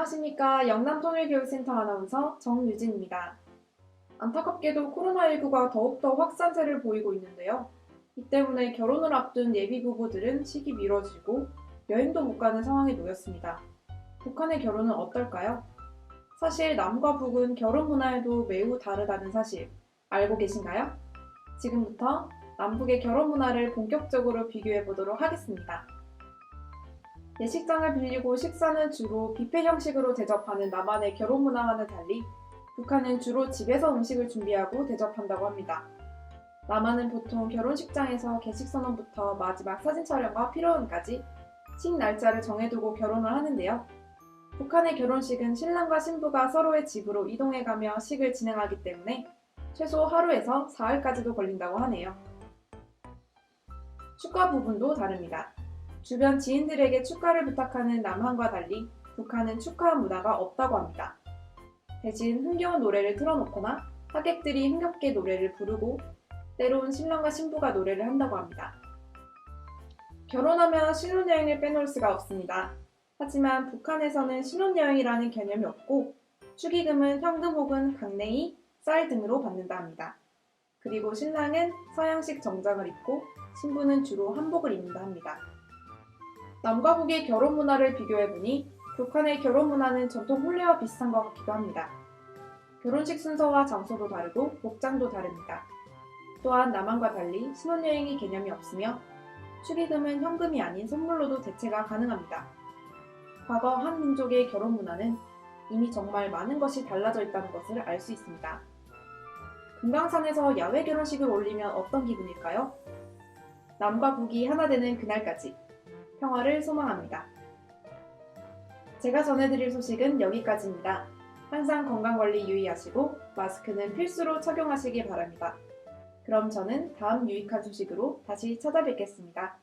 안녕하십니까. 영남통일교육센터 아나운서 정유진입니다. 안타깝게도 코로나19가 더욱더 확산세를 보이고 있는데요. 이 때문에 결혼을 앞둔 예비 부부들은 식이 미뤄지고 여행도 못 가는 상황에 놓였습니다. 북한의 결혼은 어떨까요? 사실 남과 북은 결혼 문화에도 매우 다르다는 사실 알고 계신가요? 지금부터 남북의 결혼 문화를 본격적으로 비교해 보도록 하겠습니다. 예식장을 빌리고 식사는 주로 뷔페 형식으로 대접하는 남한의 결혼 문화와는 달리 북한은 주로 집에서 음식을 준비하고 대접한다고 합니다. 남한은 보통 결혼식장에서 개식 선언부터 마지막 사진 촬영과 피로연까지 식 날짜를 정해두고 결혼을 하는데요. 북한의 결혼식은 신랑과 신부가 서로의 집으로 이동해가며 식을 진행하기 때문에 최소 하루에서 사흘까지도 걸린다고 하네요. 축가 부분도 다릅니다. 주변 지인들에게 축가를 부탁하는 남한과 달리 북한은 축하 문화가 없다고 합니다. 대신 흥겨운 노래를 틀어놓거나 하객들이 흥겹게 노래를 부르고 때론 신랑과 신부가 노래를 한다고 합니다. 결혼하면 신혼여행을 빼놓을 수가 없습니다. 하지만 북한에서는 신혼여행이라는 개념이 없고 축의금은 현금 혹은 강냉이, 쌀 등으로 받는다 합니다. 그리고 신랑은 서양식 정장을 입고 신부는 주로 한복을 입는다 합니다. 남과 북의 결혼 문화를 비교해보니 북한의 결혼 문화는 전통 혼례와 비슷한 것 같기도 합니다. 결혼식 순서와 장소도 다르고 복장도 다릅니다. 또한 남한과 달리 신혼여행이 개념이 없으며 축의금은 현금이 아닌 선물로도 대체가 가능합니다. 과거 한 민족의 결혼 문화는 이미 정말 많은 것이 달라져 있다는 것을 알 수 있습니다. 금강산에서 야외 결혼식을 올리면 어떤 기분일까요? 남과 북이 하나 되는 그날까지 평화를 소망합니다. 제가 전해드릴 소식은 여기까지입니다. 항상 건강관리 유의하시고 마스크는 필수로 착용하시기 바랍니다. 그럼 저는 다음 유익한 소식으로 다시 찾아뵙겠습니다.